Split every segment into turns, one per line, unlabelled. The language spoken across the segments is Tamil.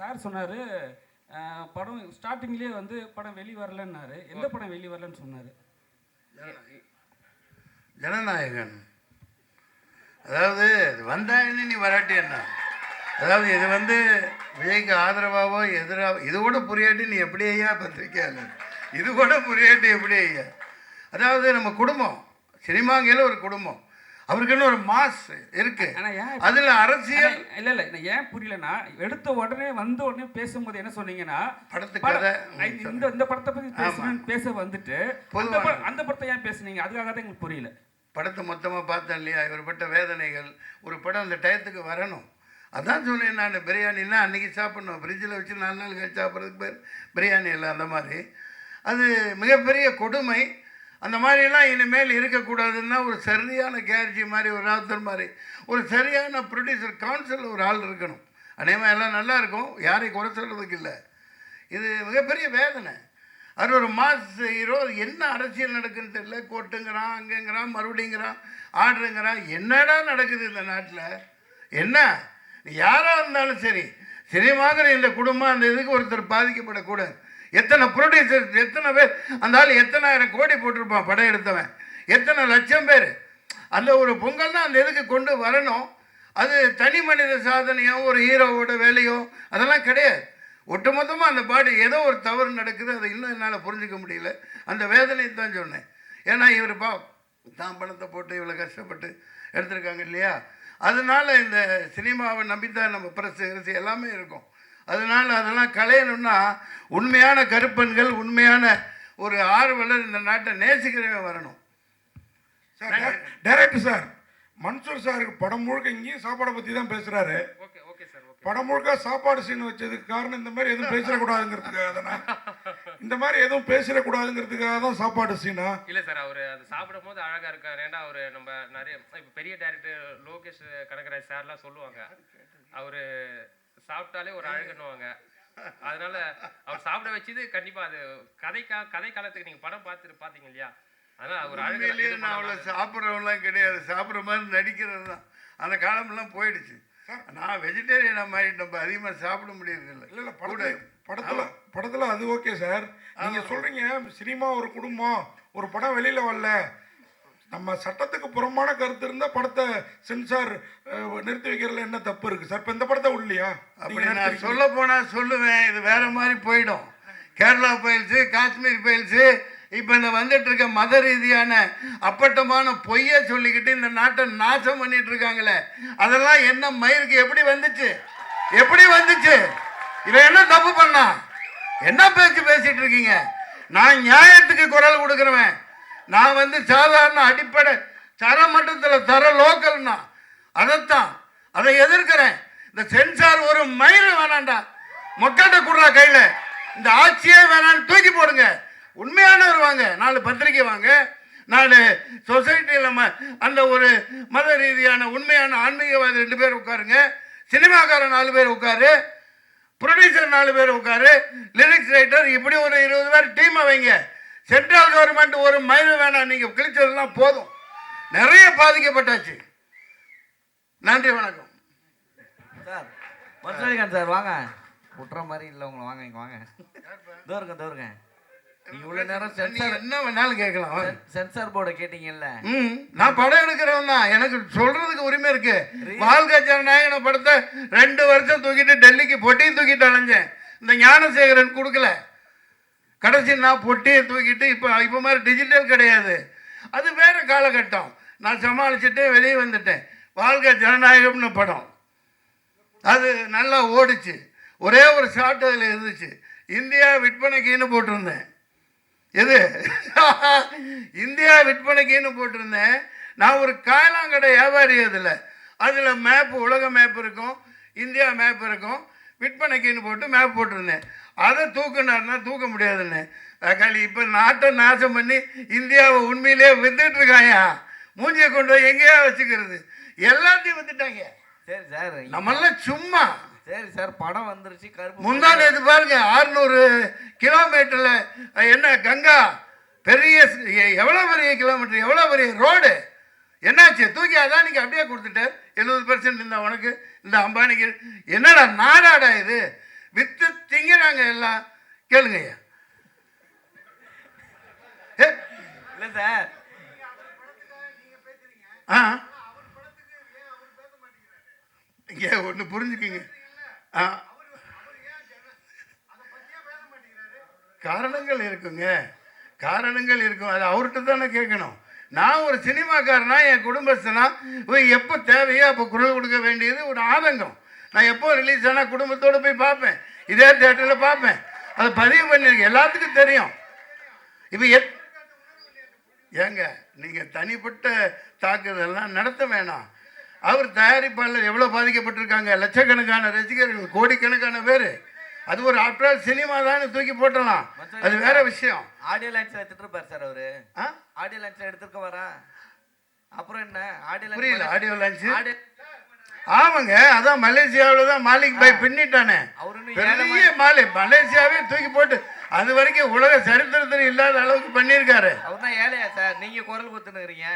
சார் சொன்னார் படம் ஸ்டார்டிங்லேயே வந்து படம் வெளி வரலன்னாரு. எந்த படம் வெளி வரலன்னு சொன்னார்?
ஜனநாயகன். அதாவது வந்தாயின்னு நீ வராட்டி என்ன? அதாவது இது வந்து விஜய்க்கு ஆதரவாவோ எதிராக இது கூட புரியாட்டி நீ எப்படி ஐயா பத்திரிக்கையாளர் இது கூட புரியாட்டி எப்படி ஐயா அதாவது நம்ம குடும்பம் சினிமாங்கையில் ஒரு குடும்பம். அவருக்குன்னு ஒரு மாஸ் இருக்கு. அதில் அரசியல்
இல்ல இல்ல நான் ஏன் புரியலன்னா எடுத்த உடனே வந்த உடனே பேசும்போது என்ன சொன்னீங்கன்னா
படத்து
படம்,
கதை
ஐ- இந்த இந்த படத்தை பத்தி பேசணும்னு பேச வந்துட்டு அந்த படத்தை ஏன் பேசுனீங்க? அதுக்காக தான் எங்களுக்கு புரியல.
படத்தை மொத்தமாக பார்த்தேன் இல்லையா? இவர் பட்ட வேதனைகள். ஒரு படம் அந்த டயத்துக்கு வரணும். அதான் சொன்னேன் நான் பிரியாணின்னா அன்றைக்கி சாப்பிடணும். ஃப்ரிட்ஜில் வச்சு நாலு நாள் கழிச்சு சாப்பிட்றதுக்கு பேர் பிரியாணி இல்லை அந்த மாதிரி. அது மிகப்பெரிய கொடுமை. அந்த மாதிரிலாம் இனிமேல் இருக்கக்கூடாதுன்னா ஒரு சரியான கேர்ஜி மாதிரி ஒரு ஆத்தர் மாதிரி ஒரு சரியான ப்ரொடியூசர் கவுன்சில் ஒரு ஆள் இருக்கணும். அநேகமாக எல்லாம் நல்லா இருக்கும். யாரையும் குறை சொல்கிறதுக்கு இல்லை. இது மிகப்பெரிய வேதனை. அது ஒரு மாஸ் ஹீரோ என்ன அரசியல் நடக்குன்னு தெரியல. கோர்ட்டுங்கிறான் அங்கேங்கிறான் மறுபடிங்கிறான் ஆடுங்கிறான் என்னடா நடக்குது இந்த நாட்டில்? என்ன? யாராக இருந்தாலும் சரி சினிமாங்கிற இந்த குடும்பம் அந்த இதுக்கு ஒருத்தர் பாதிக்கப்படக்கூடாது. எத்தனை ப்ரொடியூசர் எத்தனை பேர் அந்த ஆள் எத்தனாயிரம் கோடி போட்டிருப்பான் படம் எடுத்தவன். எத்தனை லட்சம் பேர். அந்த ஒரு பொங்கல் தான் அந்த இதுக்கு கொண்டு வரணும். அது தனி மனித சாதனையோ ஒரு ஹீரோவோட வேலையோ அதெல்லாம் கிடையாது. ஒட்டுமொத்தமாக அந்த பாடி ஏதோ ஒரு தவறு நடக்குது அதை இன்னும் என்னால் புரிஞ்சுக்க முடியல. அந்த வேதனையை தான் சொன்னேன். ஏன்னா இவர் பா தான் பணத்தை போட்டு இவ்வளோ கஷ்டப்பட்டு எடுத்திருக்காங்க இல்லையா? அதனால இந்த சினிமாவை நம்பித்தான் நம்ம பிரஸ் எல்லாமே இருக்கும். அதனால அதெல்லாம் களையணும்னா உண்மையான கருப்பன்கள் உண்மையான ஒரு ஆர்வலர் இந்த நாட்டை நேசிக்கிறவன் வரணும்.
சார் டைரக்டர் சார் மன்சூர் சாருக்கு படம் முழுக்க இங்கேயும் சாப்பாடை பற்றி தான் பேசுகிறாரு
ஓகே ஓகே சார் ஓகே.
படம் முழுக்க சாப்பாடு சீன் வச்சதுக்கு காரணம் இந்த மாதிரி எதுவும் பேசிடக்கூடாதுங்கிறதுக்காக தானே? இந்த மாதிரி எதுவும் பேசிடக்கூடாதுங்கிறதுக்காக தான் சாப்பாடு சீனா?
இல்ல சார் அவர் அது சாப்பிடும் போது அழகா இருக்காரு. ஏன்னா அவர் நம்ம நிறைய இப்போ பெரிய டேரக்டர் லோகேஷ் கனகராஜ் சார்லாம் சொல்லுவாங்க. அவரு சாப்பிட்டாலே ஒரு அழகுன்னுவாங்க. அதனால அவர் சாப்பிட வச்சது கண்டிப்பா அது கதை கா கதை காலத்துக்கு நீங்க படம் பார்த்துட்டு பாத்தீங்க இல்லையா? அதனால அவர் அழகு
நான் அவ்வளோ சாப்பிட்றவங்களாம் கிடையாது. சாப்பிட்ற மாதிரி நடிக்கிறது தான். அந்த காலமெல்லாம் போயிடுச்சு. நான் வெஜிடேரியனாக மாறிட்டு நம்ம அதிகமாக சாப்பிட முடியறதில்ல.
இல்லை இல்லை படத்துல படத்தில் படத்தில் அது ஓகே சார். நீங்கள் சொல்கிறீங்க சினிமா ஒரு குடும்பம். ஒரு படம் வெளியில் வரல. நம்ம சட்டத்துக்கு புறம்பான கருத்து இருந்தால் படத்தை சென்சார் நிறுத்தி வைக்கிறதுல என்ன தப்பு இருக்குது சார் இப்போ இந்த படத்தை உள்ளியா
அப்படி நான் சொல்ல போனால் சொல்லுவேன். இது வேற மாதிரி போயிடும். கேரளா பயில்ஸு காஷ்மீர் பயில்ஸு இப்போ இந்த வந்துட்டு இருக்க மத ரீதியான அப்பட்டமான பொய்யை சொல்லிக்கிட்டு இந்த நாட்டை நாசம் பண்ணிட்டு இருக்காங்களே. அதெல்லாம் என்ன மயிருக்கு எப்படி வந்துச்சு? எப்படி வந்துச்சு? இவன் என்ன தப்பு பண்ணா? என்ன பேச்சு பேசிட்டு இருக்கீங்க? நான் நியாயத்துக்கு குரல் கொடுக்குறவன். நான் வந்து சாதாரண அடிப்படை தர மட்டத்தில் தர லோக்கல்னா அதைத்தான் அதை எதிர்க்கிறேன். இந்த சென்சார் ஒரு மயில் வேணாண்டா. மக்கள்கிட்ட கொடுறா கையில். இந்த ஆட்சியே வேணான்னு தூக்கி போடுங்க. உண்மையானவர் வாங்க. நாலு பத்திரிக்கை வாங்க. நாலு சொசைட்டியில் ம அந்த ஒரு மத ரீதியான உண்மையான ஆன்மீகவாதி ரெண்டு பேர் உட்காருங்க. சினிமாக்காரன் நாலு பேர் உட்காரு. ப்ரொடியூசர் நாலு பேர் உட்காரு. லிரிக்ஸ் ரைட்டர் இப்படி ஒரு இருபது பேர் டீமை வைங்க. சென்ட்ரல் கவர்மெண்ட் ஒரு மயில் வேணாம். நீங்கள் கிழிச்சதெல்லாம் போதும். நிறைய பாதிக்கப்பட்டாச்சு. நன்றி வணக்கம்.
சார் மதுரகாந்த் சார் வாங்க. விட்டுற மாதிரி இல்லை உங்களை. வாங்க இங்கே வாங்க. தோருங்க தோருங்க இவ்வளோ நேரம் சென்சார்
என்ன வேணாலும் கேட்கலாம்.
சென்சார் போர்டை கேட்டீங்கல்ல?
நான் படம் எடுக்கிறவன் தான். எனக்கு சொல்றதுக்கு உரிமை இருக்கு. வாழ்க்கை ஜனநாயகன படத்தை ரெண்டு வருஷம் தூக்கிட்டு டெல்லிக்கு பொட்டியும் தூக்கிட்டு அலைஞ்சேன். இந்த ஞானசேகரன் கொடுக்கல. கடைசி நான் பொட்டியை தூக்கிட்டு இப்போ இப்போ மாதிரி டிஜிட்டல் கிடையாது. அது வேறு காலகட்டம். நான் சமாளிச்சுட்டு வெளியே வந்துட்டேன். வாழ்க்கை ஜனநாயகம்னு படம். அது நல்லா ஓடிச்சு. ஒரே ஒரு ஷாட் அதில் இருந்துச்சு. இந்தியா விற்பனைக்குன்னு போட்டிருந்தேன். எது? இந்தியா விற்பனைக்குன்னு போட்டிருந்தேன். நான் ஒரு காயலாங்கடை வியாபாரி அதில். அதில் மேப் உலக மேப் இருக்கும். இந்தியா மேப் இருக்கும். விற்பனைக்குன்னு போட்டு மேப் போட்டிருந்தேன். அதை தூக்குனாருன்னா தூக்க முடியாதுன்னு. தக்காளி இப்போ நாட்டை நாசம் பண்ணி இந்தியாவை உண்மையிலேயே வித்துட்டு இருக்காயா மூஞ்சியை கொண்டு போய் எங்கேயா வச்சுக்கிறது? எல்லாத்தையும் வித்துட்டாங்க.
சரி சார்
நம்மெல்லாம் சும்மா.
சரி சார் படம் வந்துருச்சு கருப்பு
முந்தா நேற்று பாருங்க ஆறுநூறு கிலோமீட்டர்ல என்ன கங்கா? பெரிய ஸ்- எ- எவ்வளவு பெரிய கிலோமீட்டர் எவ்வளவு பெரிய ரோடு என்னாச்சு? தூக்கி அதான் நீங்க அப்படியே கொடுத்துட்ட எழுபது பர்சன்ட் இந்த உனக்கு இந்த அம்பானிக்கு. என்னடா நாடாடா இது? வித்து திங்கிறாங்க எல்லாம். கேளுங்க ஐயா.
இல்லை சார்.
ஆ? இங்க ஒன்று புரிஞ்சுக்குங்க. ஆ. காரணங்கள் இருக்குங்க. காரணங்கள் இருக்கும். அது அவர்கிட்ட தானே கேட்கணும். நான் ஒரு சினிமாக்காரனா என் குடும்பஸ்தனா எப்போ தேவையோ அப்போ குரல் கொடுக்க வேண்டியது ஒரு ஆதங்கம். நான் எப்போ ரிலீஸ் ஆனால் குடும்பத்தோடு போய் பார்ப்பேன். இதே தேட்டரில் பார்ப்பேன். அதை பதிவு பண்ணியிருக்கேன் எல்லாத்துக்கும் தெரியும். இப்போ எத் ஏங்க நீங்கள் தனிப்பட்ட தாக்குதல்லாம் நடத்த வேணாம். அவர் தயாரிப்பாளர் எவ்வளோ பாதிக்கப்பட்டிருக்காங்க? லட்சக்கணக்கான ரசிகர்கள் கோடிக்கணக்கான பேர். அது ஒரு ஆஃப்டர் சினிமா தான் தூக்கி போட்டலாம் அது வேற விஷயம்.
ஆடியோ லைன்ஸ்ல எடுத்துட்டு இருப்பார் சார் அவரு. ஆடியோ லைன்ஸ்ல எடுத்துருக்க வரா அப்புறம் என்ன? ஆடியோ
புரியல ஆடியோ லான்ச் ஆமாங்க அதான் மலேசியாவில் தான் மாலிக் பாய் பின்னிட்டானே. பெரிய மாலி மலேசியாவே தூக்கி போட்டு அது வரைக்கும் உலக சரித்திரத்தில் இல்லாத அளவுக்கு பண்ணியிருக்காரு.
அவர் தான் ஏழையா சார்? நீங்க குரல் கொடுத்துனுக்குறீங்க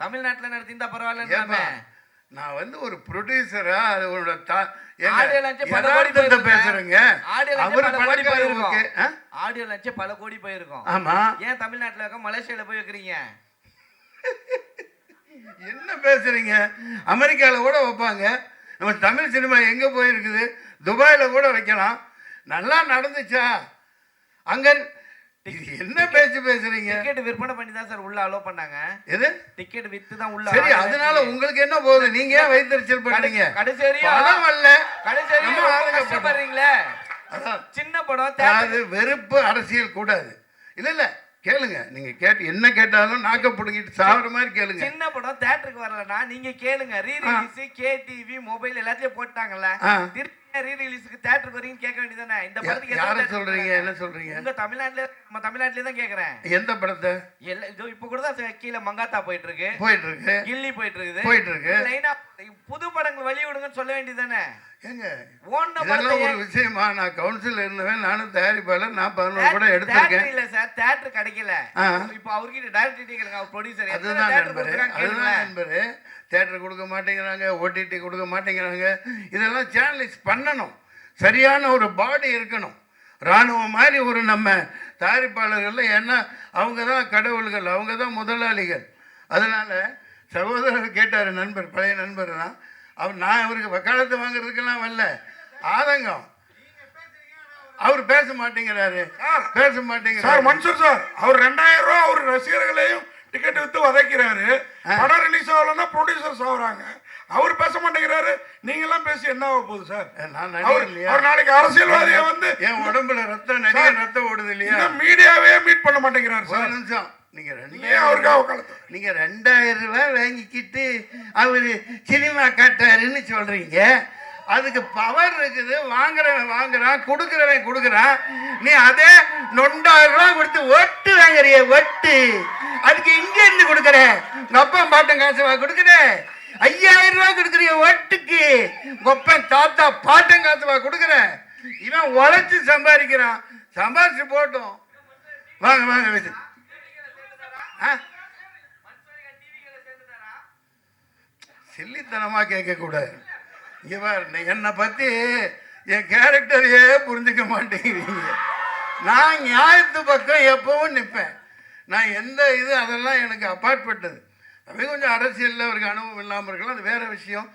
தமிழ்நாட்டுல நடத்திருந்தா
ஏப்பா,
பரவாயில்லன்னு
நான் வந்து ஒரு ப்ரொடியூசரா அதோட தா-
போயிருக்குங்க.
பேசுறேங்க? அவர்
பல கோடி? ஆடியோ லான்ச்சே பல கோடி போயிருக்கும்.
ஆமா.
ஏன் தமிழ்நாட்டுல இருக்க மலேசியால போய் வைக்கிறீங்க?
என்ன பேசுறீங்க? அமெரிக்கால கூட வைப்பாங்க. நம்ம தமிழ் சினிமா எங்க போயிருக்குது? துபாயில கூட வைக்கலாம். நல்லா நடந்துச்சா? அங்க என்ன பேச்சு பேசுறீங்க?
டிக்கெட் விற்பனை பண்ணி தான் சார் உள்ள அலோ பண்ணாங்க.
எது?
டிக்கெட் வித்து தான் உள்ள
சரி அதனால. உங்களுக்கு என்ன போகுது? நீங்க ஏன் வைத்தறிச்சல் பண்றீங்க?
கடைசி வரையும்
படம் அல்ல.
கடைசி
நம்ம
வரையும் ரொம்ப
ஆளுங்க படம்.
கஷ்டப்படுறீங்களே? சின்ன படம்
அதாவது வெறுப்பு அரசியல் கூடாது. இல்ல இல்ல கேளுங்க. நீங்க கேட்டு என்ன கேட்டாலும் நாக்க புடுங்கிட்டு சாகுற மாதிரி கேளுங்க.
சின்ன படம் தேட்டருக்கு வரலனா நீங்க கேளுங்க. Re release K TV mobile எல்லாத்தையும் போட்டாங்கல்ல. திருப்பி ரீ ரிலீஸ்க்கு தேட்டருக்கு வரீங்க கேட்க வேண்டியதானே இந்த படத்துக்கு
யார சொல்றீங்க? என்ன சொல்றீங்க?
உங்க தமிழ்நாட்டுல நம்ம தமிழ்நாட்டுல தான் கேக்குறேன்
எந்த படத்தை?
எல்லா இதோ இப்ப கூட தான் கீழே மங்காத்தா போயிட்டு இருக்கு
போயிட்டு இருக்கு
கில்லி போயிட்டு இருக்குது
போயிட்டு இருக்கு
லைனா புது படங்கள் வெளியிடுங்கன்னு சொல்ல வேண்டியதானே
ஏங்க இதெல்லாம் ஒரு விஷயமா? நான் கவுன்சில் இருந்தவன் நானும் தயாரிப்பாளர் நான் பதினோரு கூட எடுத்திருக்கேன்.
இல்ல சார் தேட்டர் கிடைக்கல. இப்போ அவர்கிட்ட டைரக்டர் கேளுங்க அவர் ப்ரொடியூசர்
அதுதான் நண்பரு அதுதான் நண்பரு. தேட்டர் கொடுக்க மாட்டேங்கிறாங்க ஓடிடி கொடுக்க மாட்டேங்கிறாங்க. இதெல்லாம் சேனலைஸ் பண்ணணும். சரியான ஒரு பாடி இருக்கணும். இராணுவம் மாதிரி ஒரு நம்ம தயாரிப்பாளர்கள் ஏன்னா அவங்க தான் கடவுள்கள் அவங்க தான் முதலாளிகள். அதனால் சகோதரர் கேட்டார் நண்பர் பழைய நண்பர் தான் அவர் நான் அவருக்கு வக்காலத்து வாங்குறதுக்கெல்லாம் வரல. ஆதங்கம். அவர் பேச மாட்டேங்கிறாரு. பேச மாட்டேங்கிறாரு.
மன்சூர் சார் அவர் ரெண்டாயிரம் ரூபா அவர் ரசிகர்களையும் டிக்கெட் வித்து வதைக்கிறாரு. படம் ரிலீஸ் ஆகலன்னா ப்ரொடியூசர்ஸ் ஆகுறாங்க அவர் பேச மாட்டேங்கிறாரு. நீங்க எல்லாம் பேசி என்ன ஆக போகுது சார்?
நான்
அவர் நாளைக்கு அரசியல்வாதியை வந்து
என் உடம்புல ரத்தம் நடிகர் ரத்தம் ஓடுது இல்லையா?
மீடியாவே மீட் பண்ண மாட்டேங்கிறாரு
ஒரு
சார்.
நிமிஷம். நீங்க
ஏன்
ரெண்டாயிரம்
அவருக்காக வக்காலத்து
நீங்க ரெண்டாயிரம் ரூபாய் வாங்கிக்கிட்டு அவரு சினிமா காட்டாருன்னு சொல்றீங்க. அதுக்கு பவர் இருக்குது. வாங்குறவன் வாங்குறான் கொடுக்குறவன் கொடுக்குறான். நீ அதே நொண்டாயிரம் ரூபாய் கொடுத்து ஒட்டு வாங்குறிய ஒட்டு. அதுக்கு இங்க இருந்து கொடுக்கறேன். உங்க அப்பா பாட்டன் காசு வா ஐயாயிரம் ரூபாய் கொடுக்குறிய ஒட்டுக்கு உங்க தாத்தா பாட்டன் காசு வா கொடுக்குற இவன் உழைச்சு சம்பாதிக்கிறான். சம்பாதிச்சு போட்டோம். வாங்க வாங்க வச்சு ஆ? சில்லித்தனமாக கேட்கக்கூடாது. இங்கே பாரு என்னை பற்றி என் கேரக்டரையே புரிஞ்சுக்க மாட்டேங்கிறீங்க. நான் நியாயத்து பக்கம் எப்பவும் நிற்பேன் நான் எந்த இது அதெல்லாம் எனக்கு அப்பாற்பட்டது அது. கொஞ்சம் அரசியலில் அவருக்கு அனுபவம் இல்லாமல் இருக்கலாம் அது வேறு விஷயம்.